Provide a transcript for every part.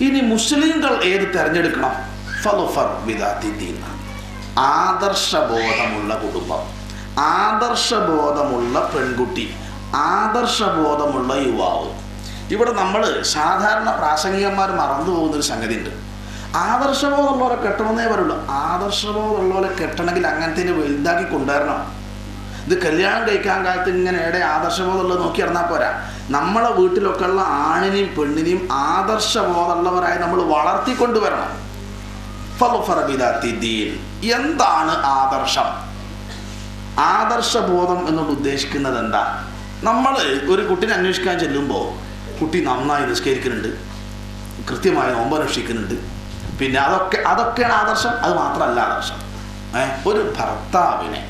ഇനി മുസ്ലിങ്ങൾ ഏത് തിരഞ്ഞെടുക്കണം? ഫലുഫർ ആദർശബോധമുള്ള കുടുംബം. ആദർശബോധമുള്ള പെൺകുട്ടി. ആദർശബോധമുള്ള യുവാവ്. ഇവിടെ നമ്മൾ സാധാരണ പ്രാസംഗികന്മാർ മറന്നു പോകുന്നൊരു സംഗതി ഉണ്ട് ആദർശബോധമുള്ളവരെ കെട്ടണമെന്നേ പറയുള്ളൂ. ആദർശബോധമുള്ളവരെ കെട്ടണമെങ്കിൽ അങ്ങനത്തെ വലുതാക്കി കൊണ്ടുവരണം. ഇത് കല്യാണം കഴിക്കാൻ കാലത്ത് ഇങ്ങനെ എവിടെ ആദർശബോധമുള്ളത് നോക്കി ഇറന്നാൽ പോരാ. നമ്മളെ വീട്ടിലൊക്കെ ഉള്ള ആണിനെയും പെണ്ണിനെയും ആദർശബോധമുള്ളവരായി നമ്മൾ വളർത്തിക്കൊണ്ടുവരണം. എന്താണ് ആദർശം? ആദർശബോധം എന്നുകൊണ്ട് ഉദ്ദേശിക്കുന്നത് എന്താ? നമ്മൾ ഒരു കുട്ടീനെ അന്വേഷിക്കാൻ ചെല്ലുമ്പോൾ കുട്ടി നന്നായി നിസ്കരിക്കുന്നുണ്ട് കൃത്യമായി നോമ്പ് അനുഷ്ഠിക്കുന്നുണ്ട്. പിന്നെ അതൊക്കെ അതൊക്കെയാണ് ആദർശം അത് മാത്രമല്ല ആദർശം. ഒരു ഭർത്താവിനെ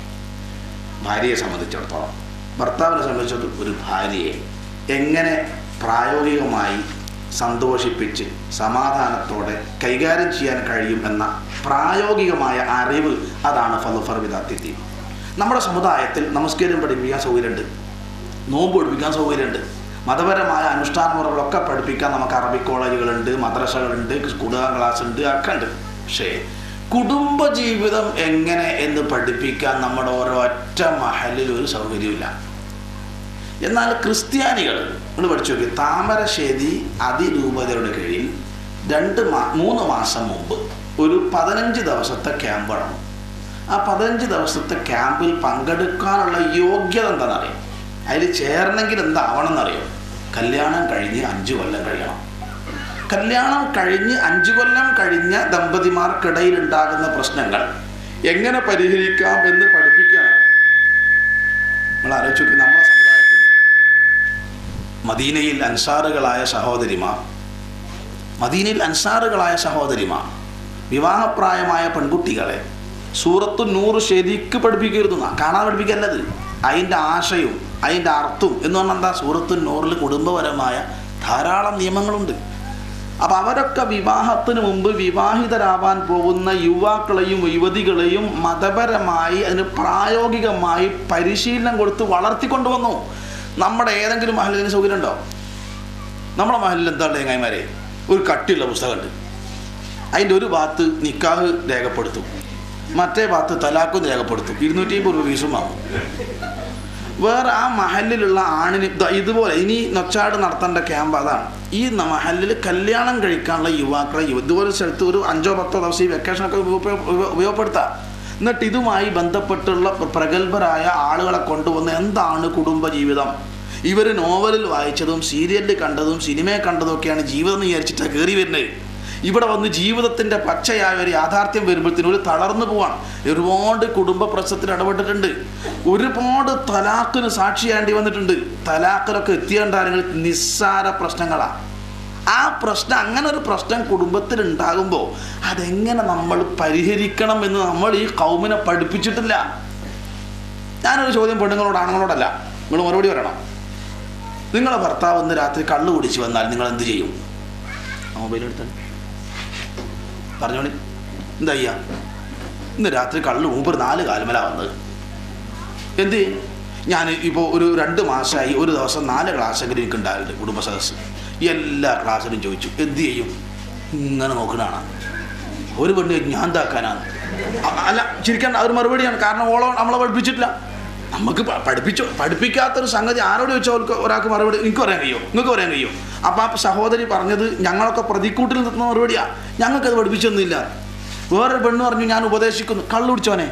ഭാര്യയെ സംബന്ധിച്ചിടത്തോളം ഭർത്താവിനെ സംബന്ധിച്ചിടത്തോളം ഒരു ഭാര്യയെ എങ്ങനെ പ്രായോഗികമായി സന്തോഷിപ്പിച്ച് സമാധാനത്തോടെ കൈകാര്യം ചെയ്യാൻ കഴിയും എന്ന പ്രായോഗികമായ അറിവ് അതാണ് ഫലുഫർ വിദാത്തിത്തി. നമ്മുടെ സമുദായത്തിൽ നമസ്കാരം പഠിപ്പിക്കാൻ സൗകര്യമുണ്ട്. നോമ്പ് പഠിപ്പിക്കാൻ സൗകര്യമുണ്ട്. മതപരമായ അനുഷ്ഠാന മുറകളൊക്കെ പഠിപ്പിക്കാൻ നമുക്ക് അറബി കോളേജുകളുണ്ട് മദ്രസകളുണ്ട് കുടുംബ ക്ലാസ് ഉണ്ട് ഒക്കെ ഉണ്ട്. പക്ഷേ കുടുംബജീവിതം എങ്ങനെ എന്ന് പഠിപ്പിക്കാൻ നമ്മുടെ ഓരോ ഒറ്റ മഹലിൽ ഒരു സൗകര്യമില്ല എന്നാൽ ക്രിസ്ത്യാനികൾ നിങ്ങൾ പഠിച്ചു നോക്കി താമരശ്ശേരി അതിരൂപതയുടെ കീഴിൽ രണ്ട് മാ മൂന്ന് മാസം മുമ്പ് ഒരു പതിനഞ്ച് ദിവസത്തെ ക്യാമ്പ് നടന്നു. ആ പതിനഞ്ച് ദിവസത്തെ ക്യാമ്പിൽ പങ്കെടുക്കാനുള്ള യോഗ്യത എന്താണെന്നറിയാം? അതിൽ ചേരണമെങ്കിൽ എന്താവണം എന്നറിയോ കല്യാണം കഴിഞ്ഞ് അഞ്ച് കൊല്ലം കഴിയണം. കല്യാണം കഴിഞ്ഞ് അഞ്ച് കൊല്ലം കഴിഞ്ഞ ദമ്പതിമാർക്കിടയിൽ ഉണ്ടാകുന്ന പ്രശ്നങ്ങൾ എങ്ങനെ പരിഹരിക്കാം എന്ന് പഠിപ്പിക്കാൻ നമ്മൾ ആലോചിച്ചു നമ്മളെ മദീനയിൽ അൻസാറുകളായ സഹോദരിമാർ. മദീനയിൽ അൻസാറുകളായ സഹോദരിമാർ. വിവാഹപ്രായമായ പെൺകുട്ടികളെ സൂറത്തു നൂറ് ശരിക്ക് പഠിപ്പിക്കരുത് കാണാൻ പഠിപ്പിക്കല്ലത്. അതിന്റെ ആശയവും അതിന്റെ അർത്ഥവും എന്ന് പറഞ്ഞാൽ എന്താ? സൂറത്തു നൂറിൽ കുടുംബപരമായ ധാരാളം നിയമങ്ങളുണ്ട്. അപ്പം അവരൊക്കെ വിവാഹത്തിന് മുമ്പ് വിവാഹിതരാവാൻ പോകുന്ന യുവാക്കളെയും യുവതികളെയും മതപരമായി അതിന് പ്രായോഗികമായി പരിശീലനം കൊടുത്ത് വളർത്തിക്കൊണ്ടുവന്നു. നമ്മുടെ ഏതെങ്കിലും മഹലിന് സൗകര്യം ഉണ്ടോ നമ്മുടെ മഹലിൽ എന്താണ് തേങ്ങായിമാരെ? ഒരു കട്ടിയുള്ള പുസ്തകമുണ്ട്. അതിന്റെ ഒരു ഭാഗത്ത് നിക്കാഹ് രേഖപ്പെടുത്തും. മറ്റേ ഭാഗത്ത് തലാക്കും രേഖപ്പെടുത്തും. ഇരുന്നൂറ്റി അമ്പത് രൂപ ഫീസും വാങ്ങും. വേറെ ആ മഹലിലുള്ള ആണിന് ഇതുപോലെ ഇനി നൊച്ചാട് നടത്തേണ്ട ക്യാമ്പ് അതാണ്. ഈ മഹലിൽ കല്യാണം കഴിക്കാനുള്ള യുവാക്കളെ ഇതുപോലെ സ്ഥലത്ത് ഒരു അഞ്ചോ പത്തോ ദിവസം ഈ വെക്കേഷനൊക്കെ ഉപയോഗ- ഉപയോഗ- ഉപയോഗപ്പെടുത്താം. എന്നിട്ട് ഇതുമായി ബന്ധപ്പെട്ടുള്ള പ്ര- പ്രഗത്ഭരായ ആളുകളെ കൊണ്ടുവന്ന് എന്താണ് കുടുംബജീവിതം? ഇവർ നോവലിൽ വായിച്ചതും സീരിയലിൽ കണ്ടതും സിനിമയെ കണ്ടതും ഒക്കെയാണ് ജീവിതം വിചാരിച്ചിട്ടാണ് കയറി വരുന്നത് ഇവിടെ വന്ന് ജീവിതത്തിന്റെ പച്ചയായ ഒരു യാഥാർത്ഥ്യം വരുമ്പോഴത്തേനും ഒരു തളർന്നു പോവാണ്. ഒരുപാട് കുടുംബ പ്രശ്നത്തിൽ ഇടപെട്ടിട്ടുണ്ട്. ഒരുപാട് തലാക്കിന് സാക്ഷിയാണ്ടി വന്നിട്ടുണ്ട്. തലാക്കിലൊക്കെ എത്തിയ കാര്യങ്ങൾ നിസ്സാര പ്രശ്നങ്ങളാണ് ആ പ്രശ്നം അങ്ങനെ ഒരു പ്രശ്നം കുടുംബത്തിൽ ഉണ്ടാകുമ്പോൾ അതെങ്ങനെ നമ്മൾ പരിഹരിക്കണം എന്ന് നമ്മൾ ഈ കൗമിനെ പഠിപ്പിച്ചിട്ടില്ല? ഞാനൊരു ചോദ്യം പെണ്ണുങ്ങളോട് ആണുങ്ങളോടല്ല. നിങ്ങൾ മറുപടി പറയണം. നിങ്ങളെ ഭർത്താവ് ഇന്ന് രാത്രി കള്ളു കുടിച്ച് വന്നാൽ നിങ്ങൾ എന്ത് ചെയ്യും? മൊബൈൽ എടുത്താൽ പറഞ്ഞോളി. എന്താ ഇന്ന് രാത്രി കള്ളു മൂപ്പർ നാല് കാലുമല വന്നത്. എന്ത്? ഞാൻ ഇപ്പോൾ ഒരു രണ്ട് മാസമായി ഒരു ദിവസം നാല് ക്ലാസ്സെങ്കിലും എനിക്ക് ഉണ്ടായിട്ടുണ്ട് കുടുംബ സദസ്സ്. എല്ലാ ക്ലാസ്സിലും ചോദിച്ചു എന്തു ചെയ്യും? ഇങ്ങനെ നോക്കണാണ് ഒരു പെണ്ണ് ഞാൻ താക്കാനാണ് അല്ല ചിരിക്കാൻ അതൊരു മറുപടിയാണ്. കാരണം ഓളോ നമ്മളെ പഠിപ്പിച്ചിട്ടില്ല. നമുക്ക് പഠിപ്പിച്ചു പഠിപ്പിക്കാത്തൊരു സംഗതി ആരോട് ചോദിച്ചാൽ അവർക്ക് ഒരാൾക്ക് മറുപടി? നിങ്ങൾക്ക് പറയാൻ കഴിയോ? നിങ്ങൾക്ക് പറയാൻ കഴിയോ? അപ്പം ആ സഹോദരി പറഞ്ഞത് ഞങ്ങളൊക്കെ പ്രതിക്കൂട്ടിൽ നിൽക്കുന്ന മറുപടിയാണ് ഞങ്ങൾക്കത് പഠിപ്പിച്ചൊന്നുമില്ല. വേറൊരു പെണ്ണ് പറഞ്ഞു ഞാൻ ഉപദേശിക്കുന്നു. കള്ളു കുടിച്ചോനെ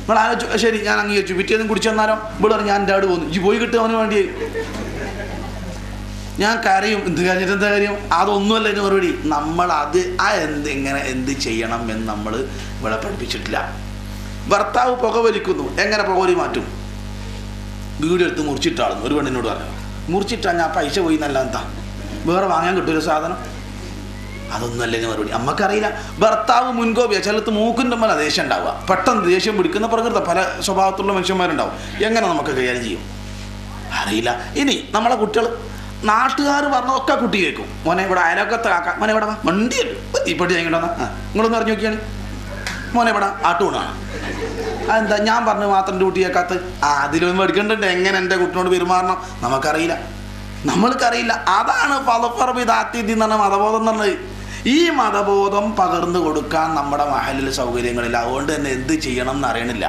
നിങ്ങൾ ആലോചിച്ചു ശരി ഞാൻ അംഗീകരിച്ചു പിറ്റേന്നും കുടിച്ചു വന്നാലോ ഇവിടെ പറഞ്ഞു ഞാൻ എന്റെ ആട് പോകുന്നു ഈ പോയി കിട്ടുക അവന് വേണ്ടി. ഞാൻ കരയും. എന്ത് കഴിഞ്ഞിട്ട് എന്താ കാര്യം? അതൊന്നുമല്ല ഇതിന് മറുപടി. നമ്മൾ അത് ആ എന്ത് എങ്ങനെ എന്ത് ചെയ്യണം എന്ന് നമ്മൾ ഇവിടെ പഠിപ്പിച്ചിട്ടില്ല. ഭർത്താവ് പുകവലിക്കുന്നു എങ്ങനെ പുകവലി മാറ്റും? വീഡിയോ എടുത്ത് മുറിച്ചിട്ടാളുന്നു. ഒരു പെണ്ണിനോട് പറഞ്ഞു. മുറിച്ചിട്ടാ ഞാൻ പൈസ പോയി എന്നല്ല എന്താ? വേറെ വാങ്ങാൻ കിട്ടൂല സാധനം. അതൊന്നുമല്ല ഇതിന് മറുപടി. അമ്മക്കറിയില്ല. ഭർത്താവ് മുൻകോപിയ. ചിലത്ത് മൂക്കിന്റെ മേലെ ദേഷ്യം ഉണ്ടാവുക. പെട്ടെന്ന് ദേഷ്യം പിടിക്കുന്ന പ്രകൃത. പല സ്വഭാവത്തിലുള്ള മനുഷ്യന്മാരുണ്ടാവും. എങ്ങനെ നമുക്ക് കൈകാര്യം ചെയ്യും? അറിയില്ല. ഇനി നമ്മളെ കുട്ടികൾ നാട്ടുകാർ പറഞ്ഞതൊക്കെ കുട്ടി കേൾക്കും. മോനെ ഇവിടെ അയലൊക്കത്തെ കാക്ക മോനെ ഇവിടെ വണ്ടി വണ്ടിയല്ലോ ഇപ്പോഴും ഞാൻ ഇങ്ങോട്ട് വന്നാ നിങ്ങളൊന്ന് അറിഞ്ഞു നോക്കിയാണ്. മോനെ ഇവിടെ ആട്ടുകൊണ്ടാണ് അതെന്താ? ഞാൻ പറഞ്ഞു മാത്രം ഡ്യൂട്ടി കേൾക്കാത്ത അതിലൊന്നും എടുക്കണ്ടുണ്ട് എങ്ങനെ എന്റെ കുട്ടിനോട് പെരുമാറണം? നമുക്കറിയില്ല. നമ്മൾക്കറിയില്ല. അതാണ് ഫലഫർബിദാത്തിദി എന്ന് പറഞ്ഞ മതബോധം എന്ന് പറഞ്ഞത്. ഈ മതബോധം പകർന്നു കൊടുക്കാൻ നമ്മുടെ മഹലിൽ സൗകര്യങ്ങളില്ല. അതുകൊണ്ട് തന്നെ എന്ത് ചെയ്യണം എന്ന് അറിയണില്ല.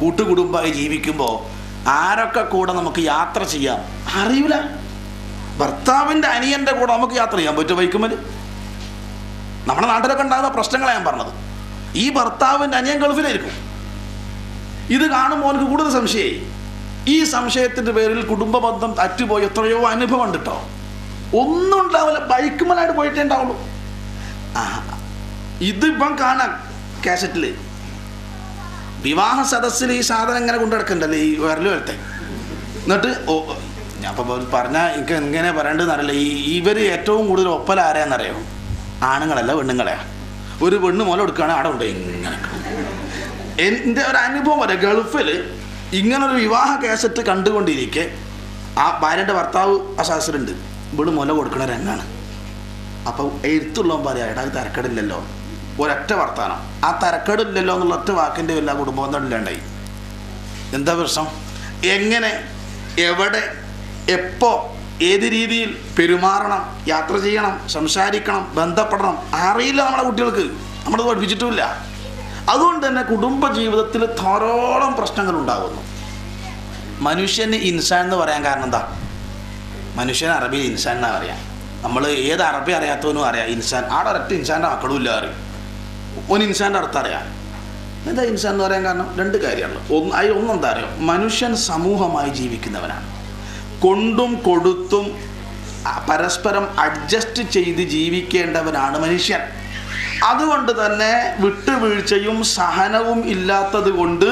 കൂട്ടുകുടുംബമായി ജീവിക്കുമ്പോൾ ആരൊക്കെ കൂടെ നമുക്ക് യാത്ര ചെയ്യാം? അറിയില്ല. ഭർത്താവിന്റെ അനിയന്റെ കൂടെ നമുക്ക് യാത്ര ചെയ്യാൻ പറ്റും വൈക്കുമ്പോൾ നമ്മുടെ നാട്ടിലൊക്കെ ഉണ്ടാകുന്ന പ്രശ്നങ്ങളാണ് ഞാൻ പറഞ്ഞത്. ഈ ഭർത്താവിന്റെ അനിയൻ ഗൾഫിലായിരിക്കും. ഇത് കാണുമ്പോൾ എനിക്ക് കൂടുതൽ സംശയമായി. ഈ സംശയത്തിന്റെ പേരിൽ കുടുംബബന്ധം അറ്റുപോയി എത്രയോ അനുഭവം ഉണ്ട് കേട്ടോ ഒന്നും ഉണ്ടാവില്ല. ബൈക്കുമലായിട്ട് പോയിട്ടേ ഉണ്ടാവുള്ളൂ. ഇതിപ്പം കാണാം കാസറ്റിൽ വിവാഹ സദസ്സിൽ ഈ സാധനം ഇങ്ങനെ കൊണ്ടു നടക്കണ്ടല്ലേ ഈ വിരൽ വരത്തെ എന്നിട്ട് ഞാൻ ഇപ്പോൾ പറഞ്ഞാൽ എനിക്ക് എങ്ങനെ പറയേണ്ടതെന്ന് അറിയില്ല. ഈ ഇവർ ഏറ്റവും കൂടുതൽ ഒപ്പൽ ആരെയാണെന്നറിയോ ആണുങ്ങളല്ല പെണ്ണുങ്ങളെയാ. ഒരു പെണ്ണ് മുല എടുക്കുകയാണ് അവിടെ ഉണ്ട് ഇങ്ങനെ എന്റെ ഒരു അനുഭവം വരെ ഗൾഫിൽ ഇങ്ങനൊരു വിവാഹ കേസറ്റ് കണ്ടുകൊണ്ടിരിക്കെ ആ ഭാര്യന്റെ ഭർത്താവ് ആ ശാസ്ത്രണ്ട് ഇവിടെ മുല കൊടുക്കണ രംഗാണ്. അപ്പോൾ എഴുത്തുള്ളവൻ പറയാം എടാ തരക്കേടില്ലല്ലോ. ഒരൊറ്റ വർത്താനം. ആ തരക്കേടില്ലല്ലോ എന്നുള്ള ഒറ്റ വാക്കിന്റെ എല്ലാ കുടുംബം ഇല്ലാണ്ടായി. എന്താ പ്രശ്നം? എങ്ങനെ എവിടെ എപ്പോ ഏത് രീതിയിൽ പെരുമാറണം യാത്ര ചെയ്യണം സംസാരിക്കണം ബന്ധപ്പെടണം അറിയില്ല നമ്മുടെ കുട്ടികൾക്ക്. നമ്മൾ പഠിപ്പിച്ചിട്ടുമില്ല. അതുകൊണ്ട് തന്നെ കുടുംബ ജീവിതത്തിൽ ധാരാളം പ്രശ്നങ്ങൾ ഉണ്ടാകുന്നു. മനുഷ്യന് ഇൻസാൻ എന്ന് പറയാൻ കാരണം എന്താ? മനുഷ്യൻ അറബിയിൽ ഇൻസാൻ എന്നാ പറയാം? നമ്മൾ ഏത് അറബി അറിയാത്തവനും അറിയാം ഇൻസാൻ. ആടെ ഒരൊറ്റ ഇൻസാന്റെ മക്കളും ഇല്ല അറിയും ഓൻ ഇൻസാന്റെ അർത്ഥം അറിയാം. എന്താ ഇൻസാൻ എന്ന് പറയാൻ കാരണം? രണ്ട് കാര്യമാണ് ഒന്ന് അതിൽ ഒന്നെന്താ അറിയാം? മനുഷ്യൻ സമൂഹമായി ജീവിക്കുന്നവനാണ്. കൊണ്ടും കൊടുത്തും പരസ്പരം അഡ്ജസ്റ്റ് ചെയ്ത് ജീവിക്കേണ്ടവനാണ് മനുഷ്യൻ. അതുകൊണ്ട് തന്നെ വിട്ടുവീഴ്ചയും സഹനവും ഇല്ലാത്തത് കൊണ്ട്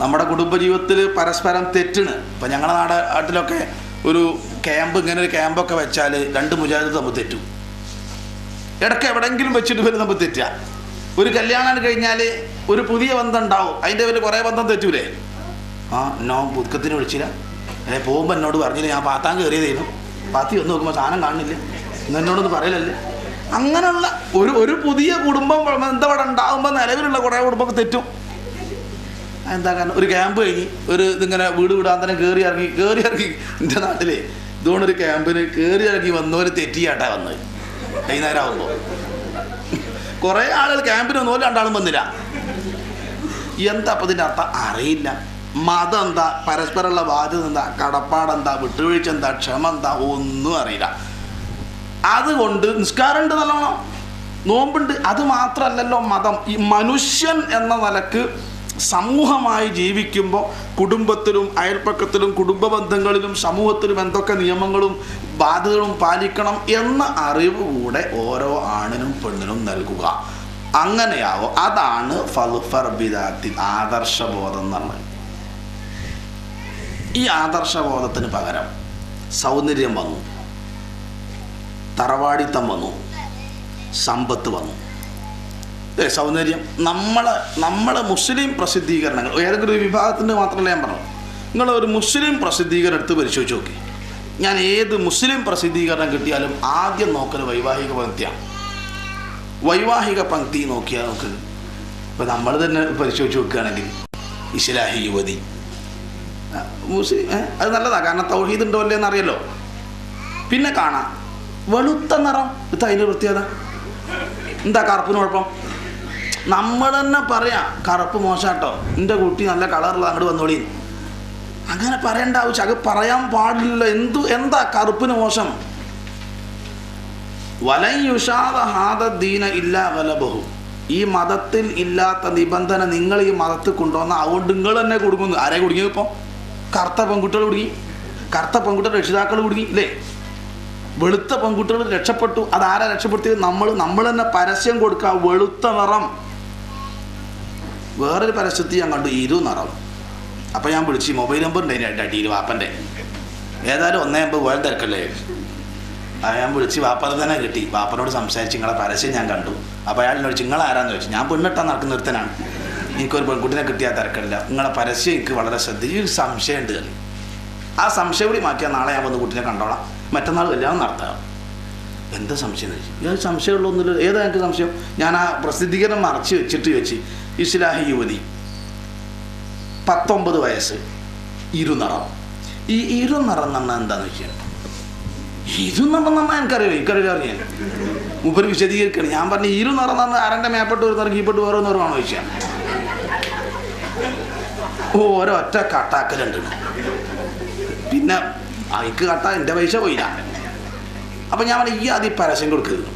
നമ്മുടെ കുടുംബജീവിതത്തിൽ പരസ്പരം തെറ്റിണ്. ഇപ്പം ഞങ്ങളുടെ നാട് നാട്ടിലൊക്കെ ഒരു ക്യാമ്പ് ഇങ്ങനെ ഒരു ക്യാമ്പൊക്കെ വെച്ചാൽ രണ്ട് മുജാഹിദ് തമ്മിൽ തെറ്റും. ഇടയ്ക്ക് എവിടെയെങ്കിലും വെച്ചിട്ട് പേര് നമ്മൾ തെറ്റുക ഒരു കല്യാണം കഴിഞ്ഞാൽ ഒരു പുതിയ ബന്ധം ഉണ്ടാവും. അതിന്റെ പേര് കുറേ ബന്ധം തെറ്റൂലേ? ആ നോ പുതുക്കത്തിന് വിളിച്ചില്ല. ഏ പോകുമ്പോൾ എന്നോട് പറഞ്ഞില്ല ഞാൻ പാത്താൻ കയറിയതായിരുന്നു പാത്തി വന്ന് നോക്കുമ്പോൾ സാധനം കാണുന്നില്ല. ഇന്ന് എന്നോടൊന്ന് പറയലല്ലേ. അങ്ങനെയുള്ള ഒരു ഒരു പുതിയ കുടുംബം ബന്ധം ഇവിടെ ഉണ്ടാകുമ്പോൾ നിലവിലുള്ള കുറേ കുടുംബം തെറ്റും. എന്താ കാരണം? ഒരു ക്യാമ്പ് കഴിഞ്ഞ് ഒരു ഇതിങ്ങനെ വീട് വിടാൻ തന്നെ കയറി ഇറങ്ങി കയറി ഇറങ്ങി. എന്റെ നാട്ടിലെ ഇതുകൊണ്ടൊരു ക്യാമ്പിന് കയറി ഇറങ്ങി വന്നവർ തെറ്റിയാട്ടാ വന്നത്. വൈകുന്നേരം ആകുമ്പോൾ കുറേ ആളുകൾ ക്യാമ്പിന് വന്നു രണ്ടാളും വന്നില്ല. എന്താ അപ്പം ഇതിന്റെ അർത്ഥം? അറിയില്ല. മതം എന്താ പരസ്പരമുള്ള ബാധ്യത എന്താ കടപ്പാടെന്താ? വിട്ടുവീഴ്ച എന്താ ക്ഷമ എന്താ ഒന്നും അറിയില്ല. അതുകൊണ്ട് നിസ്കാരമുണ്ട് നല്ലോണം. നോമ്പുണ്ട്. അത് മാത്രമല്ലല്ലോ മതം. ഈ മനുഷ്യൻ എന്ന നിലയ്ക്ക് സമൂഹമായി ജീവിക്കുമ്പോൾ കുടുംബത്തിലും അയൽപ്പക്കത്തിലും കുടുംബ ബന്ധങ്ങളിലും സമൂഹത്തിലും എന്തൊക്കെ നിയമങ്ങളും ബാധ്യതകളും പാലിക്കണം എന്ന അറിവ് കൂടെ ഓരോ ആണിനും പെണ്ണിനും നൽകുക. അങ്ങനെയാവോ. അതാണ് ഫൽഫർബിദാത്തി ആദർശബോധം എന്നുള്ളത് ഈ ആദർശബോധത്തിന് പകരം സൗന്ദര്യം വന്നു. തറവാടിത്തം വന്നു. സമ്പത്ത് വന്നു. അല്ലേ സൗന്ദര്യം. നമ്മൾ നമ്മളെ മുസ്ലിം പ്രസിദ്ധീകരണങ്ങൾ ഏതെങ്കിലും ഒരു വിഭാഗത്തിന്റെ മാത്രമല്ല ഞാൻ പറഞ്ഞു നിങ്ങൾ ഒരു മുസ്ലിം പ്രസിദ്ധീകരണം എടുത്ത് പരിശോധിച്ച് നോക്കി. ഞാൻ ഏത് മുസ്ലിം പ്രസിദ്ധീകരണം കിട്ടിയാലും ആദ്യം നോക്കൽ വൈവാഹിക പങ്ക്തിയാണ് വൈവാഹിക പങ്ക്തി നോക്കിയാൽ നമുക്ക് ഇപ്പം നമ്മൾ തന്നെ പരിശോധിച്ച് നോക്കുകയാണെങ്കിൽ ഇസ്ലാഹി യുവതി. മുസ്ലിം അത് നല്ലതാണ് കാരണം തൗഹീദ് ഉണ്ടോ അല്ലേ എന്നറിയല്ലോ. പിന്നെ കാണാം. വെളുത്ത നിറം. ഇത് അതിന്റെ പ്രത്യേകത എന്താ കറുപ്പിന് കുഴപ്പം? നമ്മൾ തന്നെ പറയാം കറുപ്പ് മോശാട്ടോ. എന്റെ കുട്ടി നല്ല കളറുള്ള അങ്ങോട്ട് വന്നോളി. അങ്ങനെ പറയേണ്ട ആവശ്യം. അത് പറയാൻ പാടില്ല എന്തു എന്താ കറുപ്പിന് മോശം? വലയുഷാദീന ഇല്ല വലബഹു. ഈ മതത്തിൽ ഇല്ലാത്ത നിബന്ധന നിങ്ങൾ ഈ മതത്തിൽ കൊണ്ടുവന്ന അതുകൊണ്ട് നിങ്ങൾ തന്നെ കൊടുക്കുന്നു. ആരെ കുടുങ്ങി ഇപ്പോൾ കറുത്ത പെൺകുട്ടികൾ കുടുങ്ങി കറുത്ത പെൺകുട്ടികളുടെ രക്ഷിതാക്കൾ കുടുങ്ങി ഇല്ലേ? വെളുത്ത പെൺകുട്ടികൾ രക്ഷപ്പെട്ടു. അതാരാ രക്ഷപ്പെടുത്തിയത്? നമ്മൾ നമ്മൾ തന്നെ പരസ്യം കൊടുക്കുക. വെളുത്ത നിറം. വേറൊരു പരസ്യത്തിൽ ഞാൻ കണ്ടു ഇരു നിറം. അപ്പം ഞാൻ വിളിച്ച് മൊബൈൽ നമ്പർ ഉണ്ടായിരുന്നു അടിയിൽ വാപ്പന്റെ ഏതായാലും ഒന്നേ അമ്പത് പോയാൽ തിരക്കല്ലേ? അപ്പം ഞാൻ വിളിച്ച് വാപ്പനെ തന്നെ കിട്ടി. വാപ്പനോട് സംസാരിച്ച് നിങ്ങളെ പരസ്യം ഞാൻ കണ്ടു. അപ്പോൾ അയാളിനോട് നിങ്ങൾ ചോദിച്ചു. ഞാൻ പെണ്ണിട്ടാ നടക്കുന്ന ഒരുത്തനാണ്. എനിക്കൊരു പെൺകുട്ടിനെ കിട്ടിയാൽ തിരക്കില്ല നിങ്ങളെ പരസ്യം എനിക്ക് വളരെ ശ്രദ്ധിച്ച്. ഒരു സംശയമുണ്ട് കളി. ആ സംശയം കൂടി മാറ്റിയാൽ നാളെ ഞാൻ വന്ന് കുട്ടിനെ കണ്ടോളാം. മറ്റന്നാൾ കല്യാണം നടത്താം. എന്താ സംശയം എന്ന് ചോദിച്ചു. ഞാൻ സംശയമുള്ളൊന്നുമില്ല ഏതാ എനിക്ക് സംശയം? ഞാൻ ആ പ്രസിദ്ധീകരണം മറച്ച് വെച്ചിട്ട് ചോദിച്ചു ഇസ്ലാഹി യുവതി. പത്തൊമ്പത് വയസ്സ്. ഇരുനിറം. ഈ ഇരു നിറം എന്ന് പറഞ്ഞാൽ എന്താന്ന് വെച്ചാൽ ഇരു നിറം എന്ന് പറഞ്ഞാൽ എനിക്കറിയോ എനിക്കറിയില്ല അറിയാൻ. മൂപ്പര് വിശദീകരിക്കണം ഞാൻ പറഞ്ഞു ഇരു നിറം എന്ന് പറഞ്ഞാൽ ആരന്റെ മേപ്പെട്ട് ഒരു നിറം കീപ്പെട്ട് വേറെ നിറമാണോ ചോദിച്ചാൽ ഒരൊറ്റ കട്ടാക്കലുണ്ട്. പിന്നെ അയക്ക് കട്ട എന്റെ പൈസ പോയില്ല. അപ്പം ഞാൻ ഈ ആദ്യം പരസ്യം കൊടുക്കുന്നു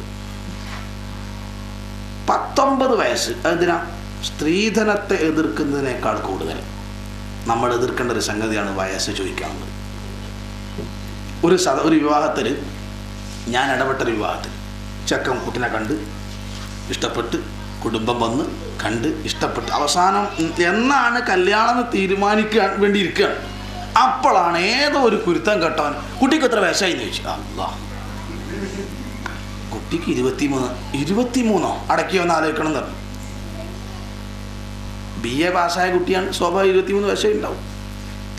പത്തൊമ്പത് വയസ്സ് എന്തിനാ? സ്ത്രീധനത്തെ എതിർക്കുന്നതിനേക്കാൾ കൂടുതൽ നമ്മൾ എതിർക്കേണ്ട ഒരു സംഗതിയാണ് വയസ്സ് ചോദിക്കാവുന്നത് ഒരു സദ ഒരു വിവാഹത്തിൽ ഞാൻ ഇടപെട്ട വിവാഹത്തിൽ ചെക്കൻ കുട്ടിനെ കണ്ട് ഇഷ്ടപ്പെട്ട് കുടുംബം വന്ന് കണ്ട് ഇഷ്ടപ്പെട്ടു. അവസാനം എന്നാണ് കല്യാണം എന്ന് തീരുമാനിക്കാൻ വേണ്ടി ഇരിക്കുകയാണ് അപ്പോഴാണ് ഏതോ ഒരു കുരുത്തം കെട്ടവൻ കുട്ടിക്ക് എത്ര വയസ്സായി? എന്ന് ചോദിച്ചു. അല്ലാ കുട്ടിക്ക് ഇരുപത്തിമൂന്ന് ഇരുപത്തിമൂന്നോ? അടക്കിയോ എന്ന് ആലോചിക്കണം എന്ന് ബി എ പാസ്സായ കുട്ടിയാണ് സ്വാഭാവിക ഇരുപത്തിമൂന്ന് വയസ്സേ ഉണ്ടാവും.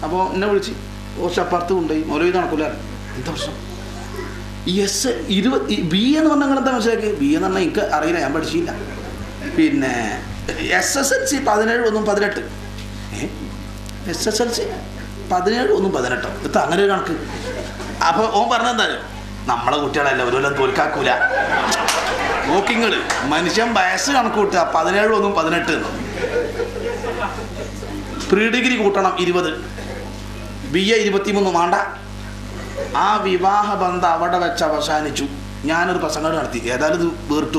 അപ്പോൾ എന്നെ വിളിച്ച് കുറച്ച് അപ്പുറത്ത് കൊണ്ടുപോയി മൗലവി നടക്കൂല. എന്താ പ്രശ്നം? എസ് ഇരുപത്തി ബി എന്ന് പറഞ്ഞാൽ എന്താ മനസ്സിലാക്കി ബി എന്ന് പറഞ്ഞാൽ എനിക്ക് അറിയില്ല ഞാൻ പഠിച്ചില്ല. പിന്നെ എസ് എസ് എൽ സി പതിനേഴ് ഒന്നും പതിനെട്ട്. എസ് എസ് എൽ സി പതിനേഴ് ഒന്നും പതിനെട്ടോ? ഇത് അങ്ങനെ ഒരു കണക്ക്. അപ്പോൾ ഓൻ പറഞ്ഞെന്താ നമ്മളെ കുട്ടികളല്ല ഒരു കൊല്ലം തോൽക്കാക്കൂല. നോക്കിങ്ങൾ മനുഷ്യൻ വയസ്സ് കണക്ക് കൂട്ടുക പതിനേഴ് ഒന്നും പതിനെട്ട് പ്രീ ഡിഗ്രി കൂട്ടണം ഇരുപത്. ബി എ ഇരുപത്തിമൂന്ന് വേണ്ട ആ വിവാഹ ബന്ധം അവിടെ വെച്ച് അവസാനിച്ചു. ഞാനൊരു പ്രസംഗം നടത്തി. ഏതായാലും ഇത് വേറിട്ട്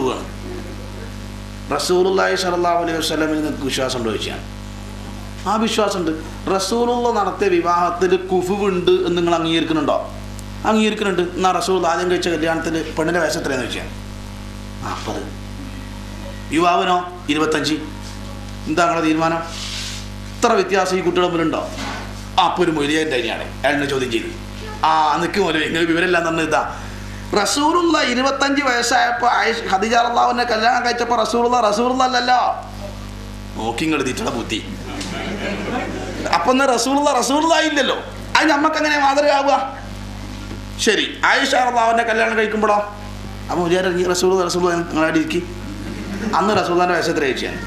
റസൂലുള്ളാഹി സ്വല്ലല്ലാഹു അലൈഹി വസ്ലമിൽ നിങ്ങൾക്ക് വിശ്വാസം ഉണ്ടോ ചോദിച്ചാൽ. ആ വിശ്വാസമുണ്ട്. റസൂലുള്ള നടത്തിയ വിവാഹത്തിൽ കുഫുവുണ്ട് എന്ന് നിങ്ങൾ അംഗീകരിക്കുന്നുണ്ടോ? അംഗീകരിക്കുന്നുണ്ട്. എന്നാ റസൂൽ ആദ്യം കഴിച്ച കല്യാണത്തിൽ പെണ്ണിന്റെ വയസ്സ് എത്രയാണെന്ന് വെച്ചാൽ നാൽപ്പത് യുവാവിനോ ഇരുപത്തഞ്ച്. എന്താ നിങ്ങളുടെ തീരുമാനം? ഇത്ര വ്യത്യാസം ഈ കുട്ടികളുടെ മുമ്പിലുണ്ടോ? അപ്പോൾ ഒരു മൊലിയന്റെ തന്നെയാണ് അയാളിനെ ചോദ്യം ചെയ്തു. ആ നിൽക്കും മൊലി നിങ്ങൾ വിവരമില്ല എന്ന് ഇതാ. റസൂറുള്ള ഇരുപത്തഞ്ച് വയസ്സായപ്പോൾ ആയിഷ് ഖദീജ അള്ളാഹുവിനെ കല്യാണം കഴിച്ചപ്പോൾ റസൂറുള്ള റസൂറുള്ള അല്ലല്ലോ. നോക്കി എടുത്തിട്ടുള്ള ബുദ്ധി അപ്പൊ റസൂറുള്ള റസൂറുള്ള ഇല്ലല്ലോ. അത് നമുക്ക് എങ്ങനെ മാതൃകയാവുക? ശരി ആയിഷ അള്ളാഹുവിനെ കല്യാണം കഴിക്കുമ്പോഴോ? അപ്പോൾ മുരിയാർ ഇറങ്ങി റസൂൾ റസൂൾ നിങ്ങളവിടെ ഇരിക്കി അന്ന് റസൂലിന്റെ വയസ്സ് എത്ര ആയിട്ട് ഞാൻ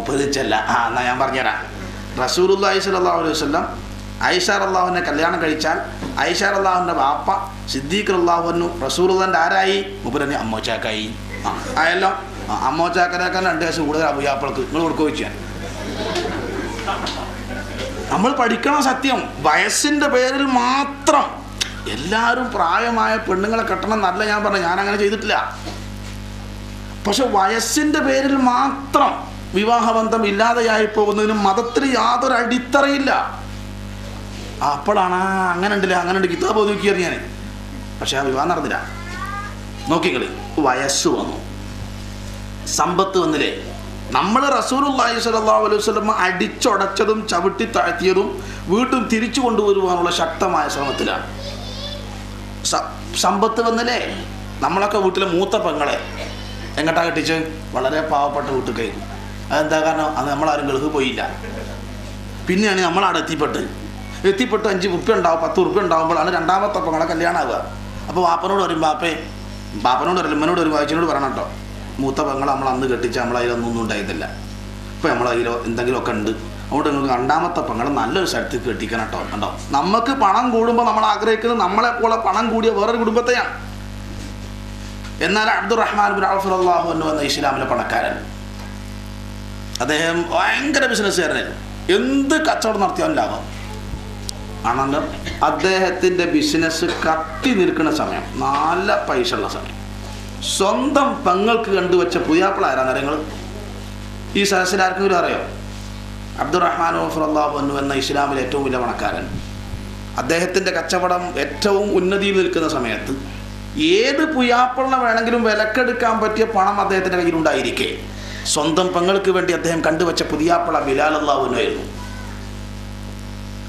ഉപദേശിച്ചല്ല ആ എന്നാ ഞാൻ പറഞ്ഞുതരാം. റസൂലുല്ലാഹി സ്വല്ലല്ലാഹു അലൈഹി വസല്ലം ഐഷ അള്ളാഹുവിനെ കല്യാണം കഴിച്ചാൽ ഐഷ അള്ളാഹുവിന്റെ ബാപ്പ സിദ്ദീഖ് അള്ളാഹുവിനു റസൂലുള്ളാന്റെ ആരായി? മുപ്പരനെ അമ്മോച്ചാക്കായി. ആ ആയല്ലോ ആ അമ്മോച്ചാക്കനേക്കാൾ രണ്ട് വയസ്സ് കൂടുതൽ അബുയാപ്പൾക്ക്. നിങ്ങൾ കൊടുക്കുക വെച്ചാൽ നമ്മൾ പഠിക്കണം സത്യം വയസ്സിന്റെ പേരിൽ മാത്രം എല്ലാവരും പ്രായമായ പെണ്ണുങ്ങളെ കെട്ടണം എന്നല്ല ഞാൻ പറഞ്ഞു ഞാൻ അങ്ങനെ ചെയ്തിട്ടില്ല. പക്ഷെ വയസ്സിന്റെ പേരിൽ മാത്രം വിവാഹബന്ധം ഇല്ലാതെയായി പോകുന്നതിന് മതത്തിൽ യാതൊരു അടിത്തറയില്ല. അപ്പോഴാണ് ആ, അങ്ങനെ ഉണ്ടല്ലേ അങ്ങനെ ഉണ്ട്. കിതാബ് നോക്കിയത് ഞാൻ പക്ഷെ ആ വിവാഹം നടന്നില്ല. നോക്കിക്കളി വയസ്സ് വന്നു. സമ്പത്ത് വന്നില്ലേ? നമ്മൾ റസൂലുള്ളാഹി സ്വല്ലല്ലാഹു അലൈഹി വസല്ലം അടിച്ചൊടച്ചതും ചവിട്ടി താഴ്ത്തിയതും വീണ്ടും തിരിച്ചു കൊണ്ടുവരുവാനുള്ള ശക്തമായ ശ്രമത്തിലാണ്. സമ്പത്ത് വന്നില്ലേ? നമ്മളൊക്കെ വീട്ടിലെ മൂത്ത പെങ്ങളെ. എങ്ങോട്ടാ കെട്ടിച്ച്? വളരെ പാവപ്പെട്ട വീട്ടിൽ കഴിഞ്ഞു അതെന്താ കാരണം? അത് നമ്മളാരും ഗൾഫ് പോയില്ല. പിന്നെയാണ് നമ്മളവിടെ എത്തിപ്പെട്ട് എത്തിപ്പെട്ട് അഞ്ച് ഉറുപ്പ്യ ഉണ്ടാവും പത്ത് ഉറുപ്പ്യ ഉണ്ടാകുമ്പോഴാണ് രണ്ടാമത്തെ പെങ്ങളെ കല്യാണം ആവുക അപ്പോൾ വാപ്പനോട് വരും ബാപ്പേ ബാപ്പനോട് വരും ഉമ്മനോട് വരും വായിച്ചിനോട് പറയണം കേട്ടോ. മൂത്ത പെങ്ങളെ നമ്മൾ അന്ന് കെട്ടിച്ച് നമ്മളതിലൊന്നും ഒന്നും ഉണ്ടായിരുന്നില്ല. ഇപ്പോൾ നമ്മളതിലോ എന്തെങ്കിലുമൊക്കെ ഉണ്ട്. അതുകൊണ്ട് നിങ്ങൾക്ക് രണ്ടാമത്തെ പെങ്ങളെ നല്ലൊരു സ്ഥലത്ത് കെട്ടിക്കണം കേട്ടോ കണ്ടോ? നമുക്ക് പണം കൂടുമ്പോൾ നമ്മൾ ആഗ്രഹിക്കുന്നത് നമ്മളെ പോലെ പണം കൂടിയ വേറൊരു കുടുംബത്തെയാണ്. എന്നാൽ അബ്ദുറഹ്മാൻ ബിൻ അള്ളാഹു എന്ന് വന്ന ഇസ്ലാമിലെ പണക്കാരൻ. അദ്ദേഹം ഭയങ്കര ബിസിനസ്സുകാരനായിരുന്നു എന്ത് കച്ചവടം നടത്തിയാലും ലാഭം. ആണല്ലോ. അദ്ദേഹത്തിന്റെ ബിസിനസ് കത്തി നിൽക്കുന്ന സമയം. നല്ല പൈസ ഉള്ള സമയം. സ്വന്തം പെങ്ങൾക്ക് കണ്ടുവച്ച പുതിയാപ്പിള ആരാ ഈ സദസ്സിൽ ആർക്കെങ്കിലും അറിയോ? അബ്ദുറഹ്മാൻ ഓഫർ അള്ളാഹു എന്ന് എന്ന ഇസ്ലാമിലെ ഏറ്റവും വലിയ പണക്കാരൻ. അദ്ദേഹത്തിന്റെ കച്ചവടം ഏറ്റവും ഉന്നതിയിൽ നിൽക്കുന്ന സമയത്ത് ഏത് പുയാപ്പിള വേണമെങ്കിലും വിലക്കെടുക്കാൻ പറ്റിയ പണം അദ്ദേഹത്തിന്റെ കയ്യിലുണ്ടായിരിക്കെ. സ്വന്തം പെങ്ങൾക്ക് വേണ്ടി അദ്ദേഹം കണ്ടുവച്ച പുതിയാപ്പിള ബിലാൽ അള്ളാഹുനായിരുന്നു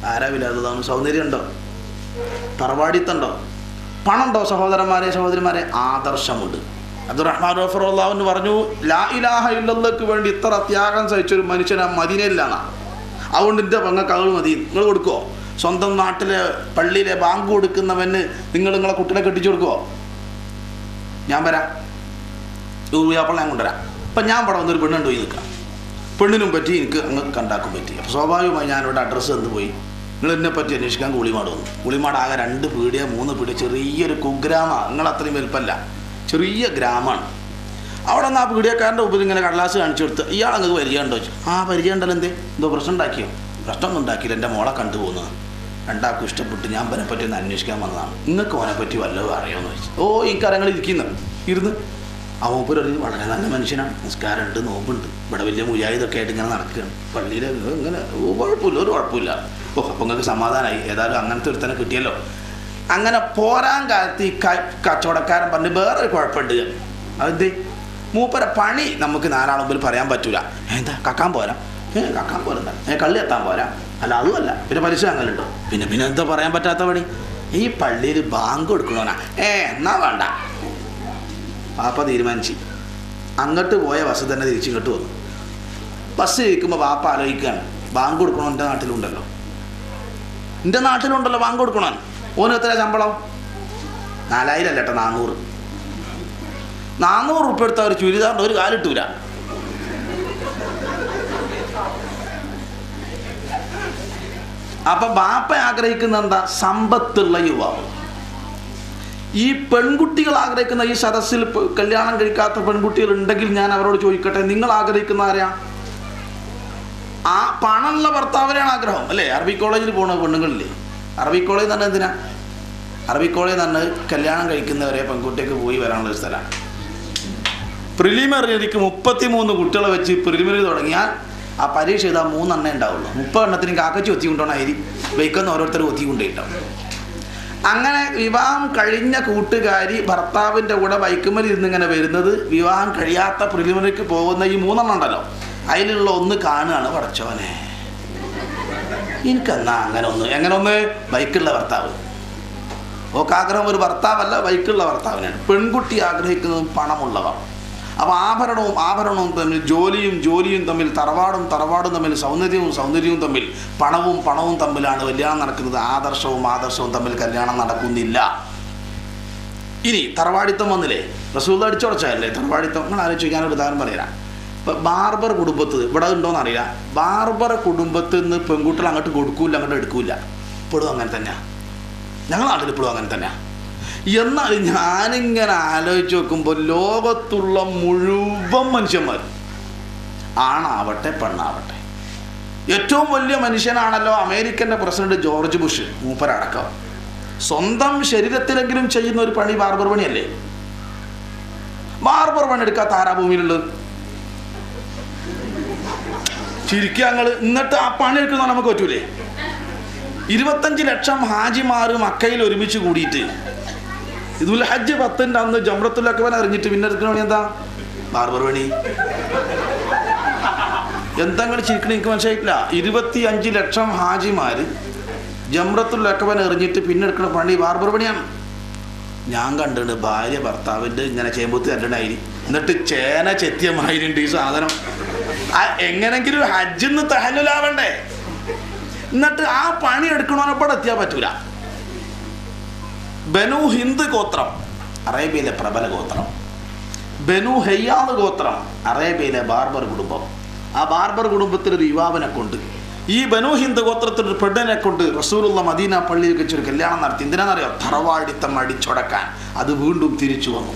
ആരാ ബിലാൽ അള്ളാഹു സൗന്ദര്യമുണ്ടോ? തറവാടിത്തുണ്ടോ? പണമുണ്ടോ? സഹോദരന്മാരെ സഹോദരിമാരെ? ആദർശമുണ്ട്. അബ്ദുറഹ്മാൻ റഫർ അള്ളാഹുന്ന് പറഞ്ഞു ലാ ഇലാഹ ഇല്ലല്ലക്ക് വേണ്ടി ഇത്ര ത്യാഗം സഹിച്ചൊരു മനുഷ്യൻ ആ മദീനയിലാണ്. അതുകൊണ്ട് എന്റെ പങ്ങൾക്ക് അവൾ മതി. നിങ്ങൾ കൊടുക്കുമോ സ്വന്തം നാട്ടിലെ പള്ളിയിലെ ബാങ്ക് കൊടുക്കുന്നവന് നിങ്ങൾ നിങ്ങളെ കുട്ടികളെ കെട്ടിച്ചു കൊടുക്കുമോ ഞാൻ വരാം. ഊയാപ്പള്ള ഞാൻ കൊണ്ടുവരാം. അപ്പം ഞാൻ ഇവിടെ വന്നൊരു പെണ്ണുണ്ട് പോയി നിൽക്കാം. പെണ്ണിനും പറ്റി എനിക്ക് അങ്ങ് കണ്ടാക്കും പറ്റി. അപ്പോൾ സ്വാഭാവികമായി ഞാനിവിടെ അഡ്രസ്സ് തന്നു പോയി നിങ്ങൾ എന്നെ പറ്റി അന്വേഷിക്കാൻ കുളിമാട് വന്നു. കുളിമാട് ആകെ രണ്ട് പീടിയ മൂന്ന് പീടിയ ചെറിയൊരു കുഗ്രാമ നിങ്ങൾ അത്രയും വലുപ്പമല്ല ചെറിയ ഗ്രാമമാണ് അവിടെ നിന്ന് ആ പീടിയക്കാരന്റെ ഉപരി ഇങ്ങനെ കടലാസ് കാണിച്ചു കൊടുത്ത് ഇയാൾ അങ്ങ് പരിചയമുണ്ടോ ആ പരിചയം ഉണ്ടല്ലോ എന്തേ? എന്തോ പ്രശ്നം ഉണ്ടാക്കിയോ? പ്രശ്നമൊന്നും ഉണ്ടാക്കിയില്ല. എന്റെ മോളെ കണ്ടു പോകുന്നത് രണ്ടാൾക്കും ഇഷ്ടപ്പെട്ട് ഞാൻ അവനെ പറ്റി ഒന്ന് അന്വേഷിക്കാൻ വന്നതാണ്. നിങ്ങൾക്ക് അവനെ പറ്റി വല്ലതും അറിയാമെന്ന് ചോദിച്ചു. ഓ ഈ കാര്യങ്ങൾ ഇരിക്കുന്നു. ഇരുന്ന്. ആ മൂപ്പര് വളരെ നല്ല മനുഷ്യനാണ്. നിസ്കാരമുണ്ട് നോമ്പുണ്ട്. ഇവിടെ വലിയ മുജാഹിദൊക്കെ ആയിട്ട് ഇങ്ങനെ നടക്കുകയാണ്. പള്ളിയിൽ ഇങ്ങനെ കുഴപ്പമില്ല ഒരു കുഴപ്പമില്ല. ഓ അപ്പോൾ നിങ്ങൾക്ക് സമാധാനമായി ഏതായാലും അങ്ങനത്തെ ഒരുത്തനെ കിട്ടിയല്ലോ. അങ്ങനെ പോരാൻ കാലത്ത് ഈ കച്ചവടക്കാരൻ പറഞ്ഞ് വേറെ ഒരു കുഴപ്പമുണ്ട്. അതെന്ത്? മൂപ്പര പണി നമുക്ക് നാലാൾ മുമ്പിൽ പറയാൻ പറ്റൂല. എന്താ? കക്കാൻ പോരാ. ഏ കക്കാൻ പോരാ ഏ കള്ളി എത്താൻ പോരാ. അല്ല അതുമല്ല. പിന്നെ പലിശ അങ്ങനെയുണ്ടോ? പിന്നെ പിന്നെ എന്താ പറയാൻ പറ്റാത്ത പണി? ഈ പള്ളിയിൽ ബാങ്ക് കൊടുക്കണോനാ ഏ എന്നാ വേണ്ട. പാപ്പ തീരുമാനിച്ചു. അങ്ങോട്ട് പോയ ബസ് തന്നെ തിരിച്ചിങ്ങോട്ട് വന്നു. ബസ് ഇരിക്കുമ്പോൾ പാപ്പ ആലോചിക്കുകയാണ്. ബാങ്ക് കൊടുക്കണോ എന്റെ നാട്ടിലുണ്ടല്ലോ. എന്റെ നാട്ടിലുണ്ടല്ലോ വാങ്ങി കൊടുക്കണോ? ഓന് എത്ര ശമ്പളം? നാലായിരം അല്ല കേട്ടോ നാനൂറ് നാനൂറ് ഉപ്പ് എടുത്ത ഒരു ചുരിദാറിന്റെ ഒരു കാലിട്ടൂല അപ്പൊ ബാപ്പ ആഗ്രഹിക്കുന്ന എന്താ? സമ്പത്തുള്ള യുവാവ്. ഈ പെൺകുട്ടികൾ ആഗ്രഹിക്കുന്ന ഈ സദസ്സിൽ കല്യാണം കഴിക്കാത്ത പെൺകുട്ടികൾ ഉണ്ടെങ്കിൽ ഞാൻ അവരോട് ചോദിക്കട്ടെ? നിങ്ങൾ ആഗ്രഹിക്കുന്ന ആരാ? ആ പണമുള്ള ഭർത്താവിനാണ് ആഗ്രഹം അല്ലേ? അറബി കോളേജിൽ പോണ പെണ്ണുങ്ങളില്ലേ? അറബി കോളേജ് തന്നെ എന്തിനാ? അറബി കോളേജ് തന്നെ കല്യാണം കഴിക്കുന്നവരെ പെൺകുട്ടിക്ക് പോയി വരാനുള്ള ഒരു സ്ഥലമാണ്. പ്രിലിമിനറിക്ക് മുപ്പത്തി മൂന്ന് കുട്ടികളെ വെച്ച് പ്രിലിമിനറി തുടങ്ങിയാൽ ആ പരീക്ഷ ചെയ്താൽ മൂന്നെണ്ണേ ഉണ്ടാവുള്ളൂ. മുപ്പത് എണ്ണത്തിന് കാക്കച്ചി ഒത്തി അരി വയ്ക്കുന്ന ഓരോരുത്തർ ഒത്തി കൊണ്ടുപോയിട്ടോ അങ്ങനെ വിവാഹം കഴിഞ്ഞ കൂട്ടുകാരി ഭർത്താവിന്റെ കൂടെ ബൈക്കുമ്മൽ ഇരുന്നിങ്ങനെ വരുന്നത് വിവാഹം കഴിയാത്ത പ്രിലിമറിക്ക് പോകുന്ന ഈ മൂന്നെണ്ണം ഉണ്ടല്ലോ. അതിലുള്ള ഒന്ന് കാണുകയാണ് പടച്ചോനെ. എനിക്കെന്നാ അങ്ങനെ ഒന്ന് എങ്ങനെ ഒന്ന്? ബൈക്കുള്ള ഭർത്താവ്. ഓക്ക് ആഗ്രഹം ഒരു ഭർത്താവല്ല ബൈക്കുള്ള ഭർത്താവിനാണ് പെൺകുട്ടി ആഗ്രഹിക്കുന്നതും പണമുള്ളവ. അപ്പോൾ ആഭരണവും ആഭരണവും തമ്മിൽ ജോലിയും ജോലിയും തമ്മിൽ തറവാടും തറവാടും തമ്മിൽ സൗന്ദര്യവും സൗന്ദര്യവും തമ്മിൽ പണവും പണവും തമ്മിലാണ് കല്യാണം നടക്കുന്നത്. ആദർശവും ആദർശവും തമ്മിൽ കല്യാണം നടക്കുന്നില്ല. ഇനി തറവാടിത്തം വന്നില്ലേ? റസൂദ് അടിച്ചുടച്ചല്ലേ തറവാടിത്തം നിങ്ങൾ ആലോചിക്കാനൊരു ഉദാഹരണം പറയാം. ഇപ്പം ബാർബർ കുടുംബത്ത് ഇവിടെ ഉണ്ടോയെന്ന് അറിയില്ല ബാർബർ കുടുംബത്തിൽ നിന്ന് പെൺകുട്ടികൾ അങ്ങോട്ട് കൊടുക്കൂല അങ്ങോട്ട് എടുക്കൂല. ഇപ്പോഴും അങ്ങനെ തന്നെയാണ് ഞങ്ങളുടെ നാട്ടിൽ ഇപ്പോഴും അങ്ങനെ തന്നെയാണ് എന്നാൽ ഞാനിങ്ങനെ ആലോചിച്ച് നോക്കുമ്പോൾ ലോകത്തുള്ള മുഴുവൻ മനുഷ്യന്മാർ ആണാവട്ടെ പെണ്ണാവട്ടെ. ഏറ്റവും വലിയ മനുഷ്യനാണല്ലോ അമേരിക്കന്റെ പ്രസിഡന്റ് ജോർജ് ബുഷ് മൂപ്പരടക്കം. സ്വന്തം ശരീരത്തിലെങ്കിലും ചെയ്യുന്ന ഒരു പണി ബാർബർ പണിയല്ലേ? ബാർബർ പണി എടുക്കാത്ത ചിരിക്കുക ഞങ്ങൾ എന്നിട്ട് ആ പണി എടുക്കുന്ന നമുക്ക് പറ്റൂലേ. ഇരുപത്തഞ്ച് ലക്ഷം ഹാജിമാർ മക്കയിൽ ഒരുമിച്ച് കൂടിയിട്ട്. ഇതുൽ ഹജ്ജ് പത്തിന്റെ അന്ന് ജമ്രത്തുൽ അക്ബർ അറിഞ്ഞിട്ട് പിന്നെ എടുക്കുന്ന പണി എന്താ? ബാർബർ പണി. എന്താ നിങ്ങൾ ചിരിക്കണ? എനിക്ക് മനസ്സിലായിട്ടില്ല. ഇരുപത്തി അഞ്ച് ലക്ഷം ഹാജിമാർ ജമ്രത്തുൽ അക്ബർ എറിഞ്ഞിട്ട് പിന്നെ എടുക്കുന്ന പണി ബാർബർ പണിയാണ്. ഞാൻ കണ്ടിട്ടുണ്ട് ഭാര്യ ഭർത്താവിന്റെ ഇങ്ങനെ ചേമ്പൂത്ത് കണ്ടിട്ടായി എന്നിട്ട് ചേന ചെത്തിയ ചെത്തിയമായിരുന്നുണ്ട് ഈ സാധനം. എങ്ങനെങ്കിലും ഹജ്ജിന്ന് തഹല്ലുലാവണ്ടേ? എന്നിട്ട് ആ പണി എടുക്കണോനപ്പോൾ എത്തിയാൽ പറ്റൂല. ബനു ഹിന്ദ് ഗോത്രം അറേബ്യയിലെ പ്രബല ഗോത്രം. ബനു ഹെയ്യാദ് ഗോത്രം അറേബ്യയിലെ ബാർബർ കുടുംബം. ആ ബാർബർ കുടുംബത്തിൽ ഒരു യുവാവിനെ കൊണ്ട് ഈ ബനു ഹിന്ദ് ഗോത്രത്തിൽ ഒരു പെണ്ണിനെ കൊണ്ട് റസൂലുള്ള മദീന പള്ളിയിൽ വെച്ചൊരു കല്യാണം നടത്തി. എന്തിനാണെന്നറിയോ തറവാടിത്തം അടിച്ചൊടക്കാൻ. അത് വീണ്ടും തിരിച്ചു വന്നു.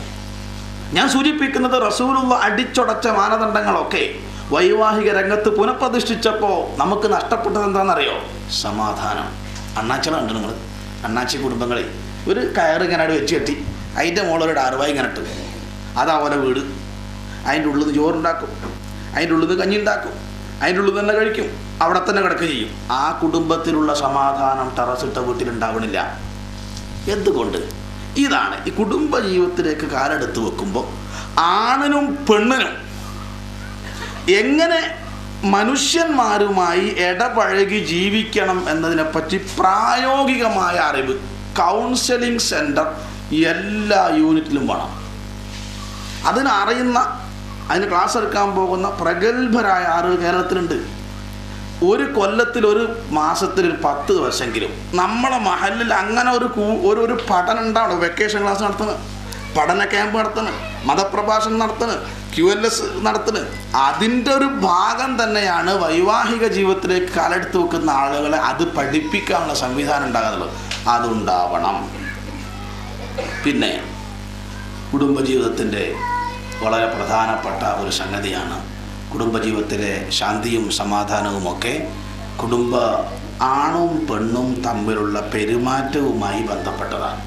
ഞാൻ സൂചിപ്പിക്കുന്നത് റസൂലുള്ള അടിച്ചൊടച്ച മാനദണ്ഡങ്ങളൊക്കെ വൈവാഹിക രംഗത്ത് പുനഃപ്രതിഷ്ഠിച്ചപ്പോൾ നമുക്ക് നഷ്ടപ്പെട്ടത് എന്താണെന്നറിയോ സമാധാനം അണ്ണാച്ചികളുണ്ട് നിങ്ങൾ അണ്ണാച്ചി കുടുംബങ്ങളെ. ഒരു കയറ് ഇങ്ങനെ വെച്ച് കെട്ടി അതിന്റെ മുകളിൽ ഒരു അറുവായി ഇങ്ങനെ ഇട്ട് അതാ പോലെ വീട്. അതിന്റെ ഉള്ളിൽ നിന്ന് ചോറുണ്ടാക്കും. അതിന്റെ ഉള്ളിൽ നിന്ന് കഞ്ഞി ഉണ്ടാക്കും അതിന്റെ ഉള്ളിൽ തന്നെ കഴിക്കും. അവിടെ തന്നെ കിടക്കുക ചെയ്യും. ആ കുടുംബത്തിലുള്ള സമാധാനം ടെറസിട്ട വീട്ടിലുണ്ടാവണില്ല. എന്തുകൊണ്ട്? ഇതാണ് ഈ കുടുംബ ജീവിതത്തിലേക്ക് കാലെടുത്ത് വെക്കുമ്പോൾ ആണിനും പെണ്ണിനും എങ്ങനെ മനുഷ്യന്മാരുമായി ഇടപഴകി ജീവിക്കണം എന്നതിനെപ്പറ്റി പ്രായോഗികമായ അറിവ്. കൗൺസിലിംഗ് സെന്റർ എല്ലാ യൂണിറ്റിലും വേണം. അതിനറിയുന്ന അതിന് ക്ലാസ് എടുക്കാൻ പോകുന്ന പ്രഗത്ഭരായ ആളുകൾ കേരളത്തിലുണ്ട്. ഒരു കൊല്ലത്തിൽ ഒരു മാസത്തിൽ ഒരു പത്ത് ദിവസമെങ്കിലും. നമ്മളെ മഹലിൽ അങ്ങനെ ഒരു ഒരു ഒരു പഠനം ഉണ്ടാവണം. വെക്കേഷൻ ക്ലാസ് നടത്തുന്നത് പഠന ക്യാമ്പ് നടത്തണ്. മതപ്രഭാഷണം നടത്തണ് ക്യു എൽ എസ് നടത്തണ്. അതിന്റെ ഒരു ഭാഗം തന്നെയാണ് വൈവാഹിക ജീവിതത്തിലേക്ക് കാലെടുത്ത് വെക്കുന്ന ആളുകളെ അത് പഠിപ്പിക്കാനുള്ള സംവിധാനം ഉണ്ടാകുന്നുള്ളത് അതുണ്ടാവണം. പിന്നെ കുടുംബജീവിതത്തിന്റെ വളരെ പ്രധാനപ്പെട്ട ഒരു സംഗതിയാണ് കുടുംബജീവിതത്തിലെ ശാന്തിയും സമാധാനവും ഒക്കെ കുടുംബ ആണും പെണ്ണും തമ്മിലുള്ള പെരുമാറ്റവുമായി ബന്ധപ്പെട്ടതാണ്.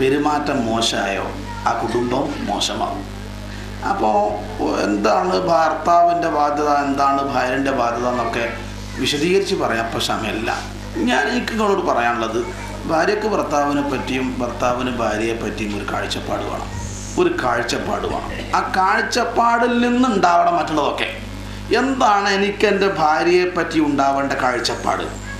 പെരുമാറ്റം മോശമായോ? ആ കുടുംബം മോശമാകും. അപ്പോൾ എന്താണ് ഭർത്താവിന്റെ ബാധ്യത എന്താണ് ഭാര്യന്റെ ബാധ്യത എന്നൊക്കെ വിശദീകരിച്ച് പറയാം ഇപ്പോൾ സമയമില്ല. ഞാൻ എനിക്ക് നിങ്ങളോട് പറയാനുള്ളത് ഭാര്യക്ക് ഭർത്താവിനെ പറ്റിയും ഭർത്താവിന് ഭാര്യയെ പറ്റിയും ഒരു കാഴ്ചപ്പാട് വേണം. ഒരു കാഴ്ചപ്പാട് വേണം. ആ കാഴ്ചപ്പാടിൽ നിന്നുണ്ടാവണം മറ്റുള്ളതൊക്കെ. എന്താണ് എനിക്ക് എന്റെ ഭാര്യയെ പറ്റി ഉണ്ടാവേണ്ട കാഴ്ചപ്പാട്?